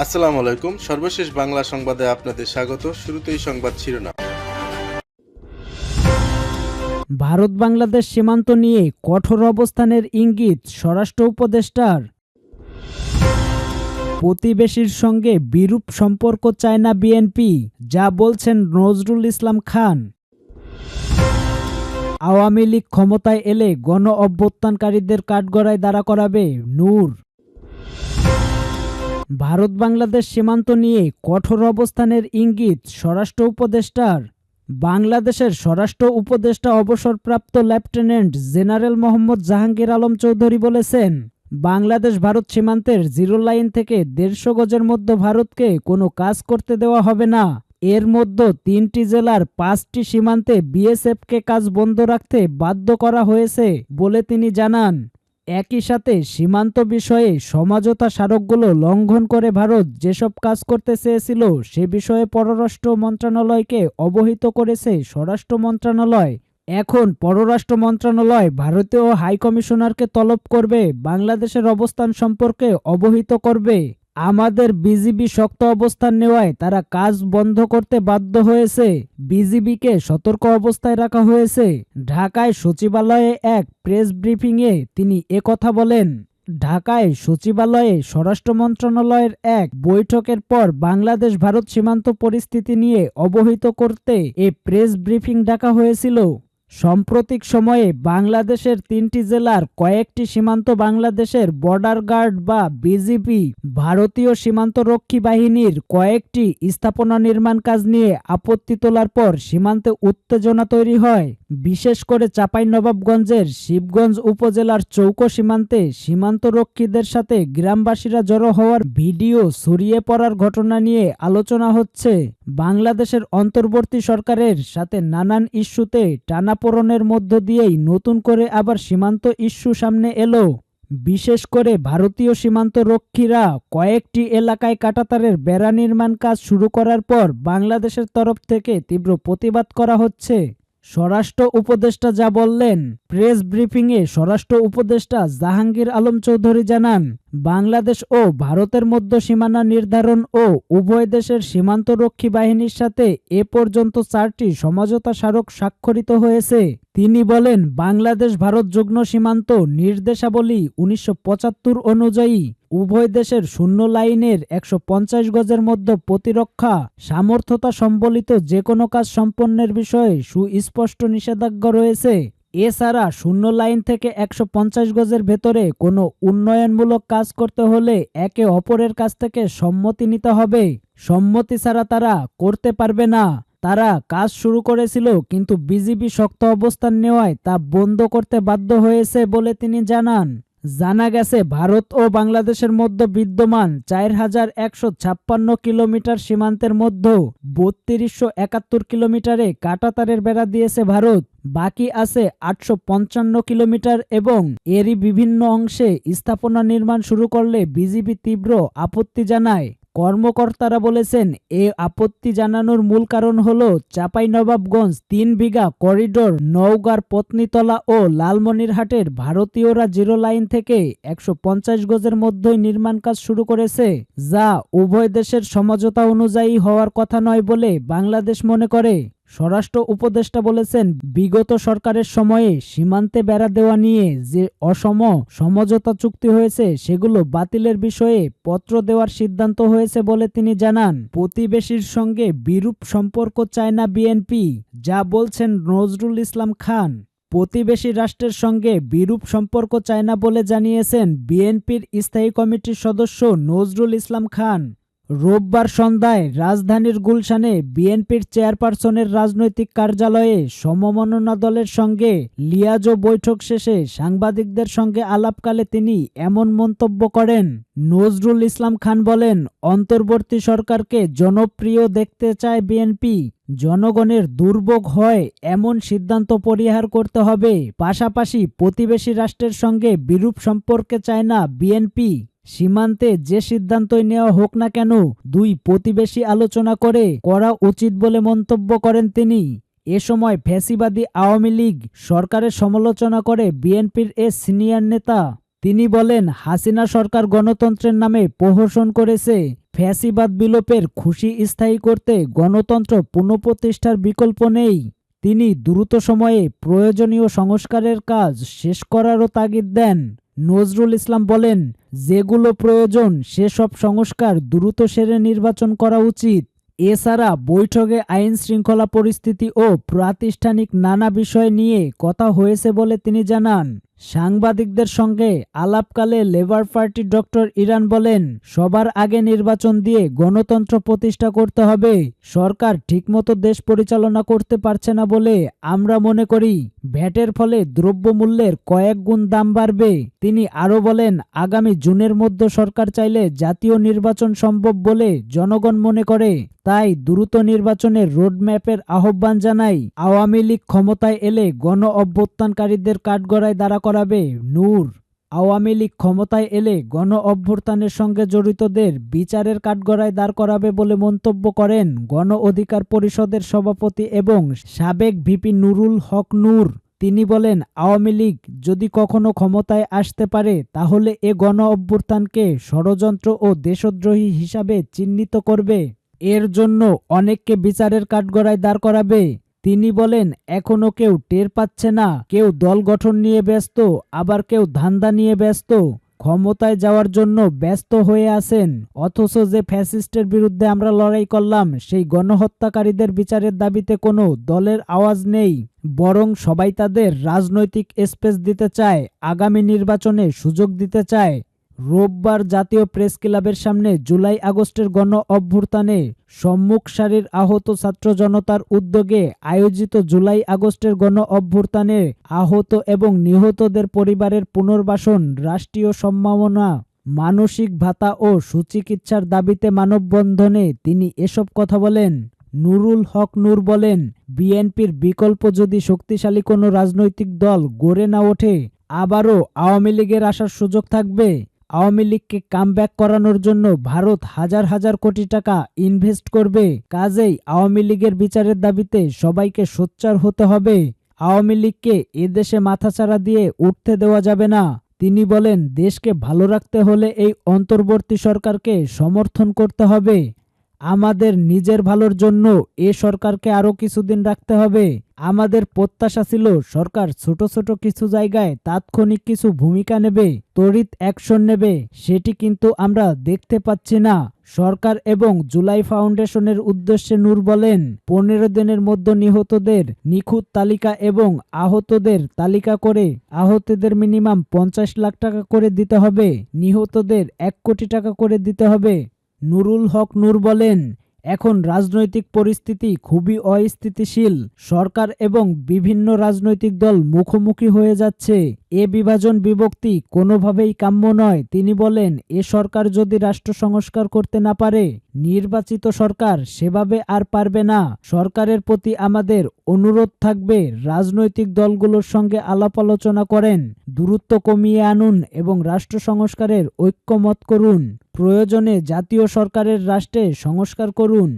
আসসালামু আলাইকুম। সর্বশেষ বাংলা সংবাদে আপনাদের স্বাগত। শুরুতেই সংবাদ শিরোনাম। ভারত বাংলাদেশ সীমান্ত নিয়ে কঠোর অবস্থানের ইঙ্গিত স্বরাষ্ট্র উপদেষ্টার। প্রতিবেশীর সঙ্গে বিরূপ সম্পর্ক চায় না বিএনপি, যা বলছেন নজরুল ইসলাম খান। আওয়ামী লীগ ক্ষমতায় এলে গণ অভ্যুত্থানকারীদের কাঠগড়ায় দাঁড়া করাবে নূর। ভারত বাংলাদেশ সীমান্ত নিয়ে কঠোর অবস্থানের ইঙ্গিত স্বরাষ্ট্র উপদেষ্টার। বাংলাদেশের স্বরাষ্ট্র উপদেষ্টা অবসরপ্রাপ্ত লেফটেন্যান্ট জেনারেল মোহাম্মদ জাহাঙ্গীর আলম চৌধুরী বলেছেন, বাংলাদেশ ভারত সীমান্তের জিরো লাইন থেকে দেড়শো গজের মধ্যে ভারতকে কোনো কাজ করতে দেওয়া হবে না। এর মধ্যে তিনটি জেলার পাঁচটি সীমান্তে বিএসএফকে কাজ বন্ধ রাখতে বাধ্য করা হয়েছে বলে তিনি জানান। একই সাথে সীমান্ত বিষয়ে সমঝোতা স্মারকগুলো লঙ্ঘন করে ভারত যেসব কাজ করতে চেয়েছিল সে বিষয়ে পররাষ্ট্র মন্ত্রণালয়কে অবহিত করেছে স্বরাষ্ট্র মন্ত্রণালয়। এখন পররাষ্ট্র মন্ত্রণালয় ভারতীয় হাইকমিশনারকে তলব করবে, বাংলাদেশের অবস্থান সম্পর্কে অবহিত করবে। আমাদের বিজিবি শক্ত অবস্থান নেওয়ায় তারা কাজ বন্ধ করতে বাধ্য হয়েছে। বিজিবিকে সতর্ক অবস্থায় রাখা হয়েছে। ঢাকায় সচিবালয়ে এক প্রেস ব্রিফিংয়ে তিনি একথা বলেন। ঢাকায় সচিবালয়ে স্বরাষ্ট্র মন্ত্রণালয়ের এক বৈঠকের পর বাংলাদেশ ভারত সীমান্ত পরিস্থিতি নিয়ে অবহিত করতে এ প্রেস ব্রিফিং ডাকা হয়েছিল। সাম্প্রতিক সময়ে বাংলাদেশের তিনটি জেলার কয়েকটি সীমান্ত বাংলাদেশের বর্ডার গার্ড বা বিজিপি ভারতীয় সীমান্তরক্ষী বাহিনীর কয়েকটি স্থাপনা নির্মাণ কাজ নিয়ে আপত্তি তোলার পর সীমান্তে উত্তেজনা তৈরি হয়। বিশেষ করে চাঁপাইনবাবগঞ্জের শিবগঞ্জ উপজেলার চৌকো সীমান্তে সীমান্তরক্ষীদের সাথে গ্রামবাসীরা জড়ো হওয়ার ভিডিও ছড়িয়ে পড়ার ঘটনা নিয়ে আলোচনা হচ্ছে। বাংলাদেশের অন্তর্বর্তী সরকারের সাথে নানান ইস্যুতে টানাপোড়নের মধ্য দিয়েই নতুন করে আবার সীমান্ত ইস্যু সামনে এলো। বিশেষ করে ভারতীয় সীমান্ত রক্ষীরা কয়েকটি এলাকায় কাটাতারের বেড়া নির্মাণ কাজ শুরু করার পর বাংলাদেশের তরফ থেকে তীব্র প্রতিবাদ করা হচ্ছে। স্বরাষ্ট্র উপদেষ্টা যা বললেন, প্রেস ব্রিফিংয়ে স্বরাষ্ট্র উপদেষ্টা জাহাঙ্গীর আলম চৌধুরী জানান, বাংলাদেশ ও ভারতের মধ্য সীমানা নির্ধারণ ও উভয় দেশের সীমান্তরক্ষী বাহিনীর সাথে এ পর্যন্ত চারটি সমঝোতা স্মারক স্বাক্ষরিত হয়েছে। তিনি বলেন, বাংলাদেশ ভারত যুগ্ম সীমান্ত নির্দেশাবলী উনিশশো পঁচাত্তর অনুযায়ী উভয় দেশের শূন্য লাইনের একশো পঞ্চাশ গজের মধ্যে প্রতিরক্ষা, সামর্থ্যতা সম্বলিত যে কোনো কাজ সম্পন্নের বিষয়ে সুস্পষ্ট নিষেধাজ্ঞা রয়েছে। এছাড়া শূন্য লাইন থেকে একশো পঞ্চাশ গজের ভেতরে কোনো উন্নয়নমূলক কাজ করতে হলে একে অপরের কাছ থেকে সম্মতি নিতে হবে। সম্মতি ছাড়া তারা করতে পারবে না। তারা কাজ শুরু করেছিল, কিন্তু বিজিবি শক্ত অবস্থান নেওয়ায় তা বন্ধ করতে বাধ্য হয়েছে বলে তিনি জানান। জানা গেছে, ভারত ও বাংলাদেশের মধ্যে বিদ্যমান চার হাজার একশো ছাপ্পান্ন কিলোমিটার সীমান্তের মধ্যে বত্রিশশো একাত্তর কিলোমিটারে কাটাতারের বেড়া দিয়েছে ভারত। বাকি আছে আটশো পঞ্চান্ন কিলোমিটার এবং এরই বিভিন্ন অংশে স্থাপনা নির্মাণ শুরু করলে বিজিবি তীব্র আপত্তি জানায়। কর্মকর্তারা বলেছেন, এ আপত্তি জানানোর মূল কারণ হল চাঁপাইনবাবগঞ্জ তিন বিঘা করিডোর নওগাঁর পত্নীতলা ও লালমনিরহাটের ভারতীয়রা জিরো লাইন থেকে একশো পঞ্চাশ গজের মধ্যেই নির্মাণ কাজ শুরু করেছে, যা উভয় দেশের সমঝোতা অনুযায়ী হওয়ার কথা নয় বলে বাংলাদেশ মনে করে। স্বরাষ্ট্র উপদেষ্টা বলেছেন, বিগত সরকারের সময়ে সীমান্তে বেড়া দেওয়া নিয়ে যে অসম সমঝোতা চুক্তি হয়েছে, সেগুলো বাতিলের বিষয়ে পত্র দেওয়ার সিদ্ধান্ত হয়েছে বলে তিনি জানান। প্রতিবেশীর সঙ্গে বিরূপ সম্পর্ক চায় না বিএনপি, যা বলছেন নজরুল ইসলাম খান। প্রতিবেশী রাষ্ট্রের সঙ্গে বিরূপ সম্পর্ক চায় না বলে জানিয়েছেন বিএনপির স্থায়ী কমিটির সদস্য নজরুল ইসলাম খান। রোববার সন্ধ্যায় রাজধানীর গুলশানে বিএনপির চেয়ারপারসনের রাজনৈতিক কার্যালয়ে সমমননা দলের সঙ্গে লিয়াজো বৈঠক শেষে সাংবাদিকদের সঙ্গে আলাপকালে তিনি এমন মন্তব্য করেন। নজরুল ইসলাম খান বলেন, অন্তর্বর্তী সরকারকে জনপ্রিয় দেখতে চায় বিএনপি। জনগণের দুর্ভোগ হয় এমন সিদ্ধান্ত পরিহার করতে হবে। পাশাপাশি প্রতিবেশী রাষ্ট্রের সঙ্গে বিরূপ সম্পর্কে চায় না বিএনপি। সীমান্তে যে সিদ্ধান্তই নেওয়া হোক না কেন, দুই প্রতিবেশী আলোচনা করে করা উচিত বলে মন্তব্য করেন তিনি। এ সময় ফ্যাসিবাদী আওয়ামী লীগ সরকারের সমালোচনা করে বিএনপির এ সিনিয়র নেতা। তিনি বলেন, হাসিনা সরকার গণতন্ত্রের নামে প্রহসন করেছে। ফ্যাসিবাদ বিলোপের খুশি স্থায়ী করতে গণতন্ত্র পুনঃপ্রতিষ্ঠার বিকল্প নেই। তিনি দ্রুত সময়ে প্রয়োজনীয় সংস্কারের কাজ শেষ করারও তাগিদ দেন। নজরুল ইসলাম বলেন, যেগুলো প্রয়োজন, সেসব সংস্কার দ্রুত সেরে নির্বাচন করা উচিত। এছাড়া বৈঠকে আইন শৃঙ্খলা পরিস্থিতি ও প্রাতিষ্ঠানিক নানা বিষয় নিয়ে কথা হয়েছে বলে তিনি জানান। সাংবাদিকদের সঙ্গে আলাপকালে লেবার পার্টির ডক্টর ইরান বলেন, সবার আগে নির্বাচন দিয়ে গণতন্ত্র প্রতিষ্ঠা করতে হবে। সরকার ঠিকমতো দেশ পরিচালনা করতে পারছে না বলে আমরা মনে করি। ভ্যাটের ফলে দ্রব্যমূল্যের কয়েক গুণ দাম বাড়বে। তিনি আরও বলেন, আগামী জুনের মধ্যে সরকার চাইলে জাতীয় নির্বাচন সম্ভব বলে জনগণ মনে করে। তাই দ্রুত নির্বাচনের রোডম্যাপের আহ্বান জানাই আওয়ামী লীগ ক্ষমতায় এলে গণ অভ্যুত্থানকারীদের কাঠগড়ায় দাঁড়া করাবে নূর। আওয়ামী লীগ ক্ষমতায় এলে গণ অভ্যুত্থানের সঙ্গে জড়িতদের বিচারের কাঠগড়ায় দাঁড় করাবে বলে মন্তব্য করেন গণ অধিকার পরিষদের সভাপতি এবং সাবেক ভিপি নুরুল হক নূর। তিনি বলেন, আওয়ামী লীগ যদি কখনো ক্ষমতায় আসতে পারে, তাহলে এ গণ অভ্যুত্থানকে ষড়যন্ত্র ও দেশদ্রোহী হিসাবে চিহ্নিত করবে। এর জন্য অনেককে বিচারের কাঠগড়ায় দাঁড় করাবে। তিনি বলেন এখনও কেউ টের পাচ্ছে না। কেউ দল গঠন নিয়ে ব্যস্ত, আবার কেউ ধান্দা নিয়ে ব্যস্ত। ক্ষমতায় যাওয়ার জন্য ব্যস্ত হয়ে আছেন। অথচ যে ফ্যাসিস্টের বিরুদ্ধে আমরা লড়াই করলাম, সেই গণহত্যাকারীদের বিচারের দাবিতে কোনো দলের আওয়াজ নেই। বরং সবাই তাদের রাজনৈতিক স্পেস দিতে চায়, আগামী নির্বাচনে সুযোগ দিতে চায়। রোববার জাতীয় প্রেস ক্লাবের সামনে জুলাই আগস্টের গণ অভ্যুত্থানে সম্মুখ সারির আহত ছাত্র জনতার উদ্যোগে আয়োজিত জুলাই আগস্টের গণ অভ্যুত্থানে আহত এবং নিহতদের পরিবারের পুনর্বাসন, রাষ্ট্রীয় সম্মাননা মানসিক ভাতা ও সুচিকিৎসার দাবিতে মানববন্ধনে তিনি এসব কথা বলেন। নুরুল হক নূর বলেন, বিএনপির বিকল্প যদি শক্তিশালী কোনো রাজনৈতিক দল গড়ে না ওঠে, আবারও আওয়ামী লীগের আসার সুযোগ থাকবে। আওয়ামী লীগকে কামব্যাক করানোর জন্য ভারত হাজার হাজার কোটি টাকা ইনভেস্ট করবে। কাজেই আওয়ামী লীগের বিচারের দাবিতে সবাইকে সোচ্চার হতে হবে। আওয়ামী লীগকে এদেশে মাথাচাড়া দিয়ে উঠতে দেওয়া যাবে না। তিনি বলেন, দেশকে ভালো রাখতে হলে এই অন্তর্বর্তী সরকারকে সমর্থন করতে হবে। আমাদের নিজের ভালোর জন্য এ সরকারকে আরও কিছুদিন রাখতে হবে। আমাদের প্রত্যাশা ছিল সরকার ছোট ছোট কিছু জায়গায় তাৎক্ষণিক কিছু ভূমিকা নেবে তড়িৎ অ্যাকশন নেবে, সেটি কিন্তু আমরা দেখতে পাচ্ছি না। সরকার এবং জুলাই ফাউন্ডেশনের উদ্দেশ্যে নূর বলেন, পনেরো দিনের মধ্যে নিহতদের নিখুঁত তালিকা এবং আহতদের তালিকা করে আহতদের মিনিমাম পঞ্চাশ লাখ টাকা করে দিতে হবে। নিহতদের এক কোটি টাকা করে দিতে হবে। নুরুল হক নূর বলেন, এখন রাজনৈতিক পরিস্থিতি খুবই অস্থিতিশীল। সরকার এবং বিভিন্ন রাজনৈতিক দল মুখোমুখি হয়ে যাচ্ছে। এ বিভাজন বিভক্তি কোনোভাবেই কাম্য নয়। তিনি বলেন, এ সরকার যদি রাষ্ট্র সংস্কার করতে না পারে, নির্বাচিত সরকার সেভাবে আর পারবে না। সরকারের প্রতি আমাদের অনুরোধ থাকবে, রাজনৈতিক দলগুলোর সঙ্গে আলাপ আলোচনা করেন, দূরত্ব কমিয়ে আনুন এবং রাষ্ট্র সংস্কারের ঐক্যমত করুন। প্রয়োজনে জাতীয় সরকারের রাষ্ট্রে সংস্কার করুন।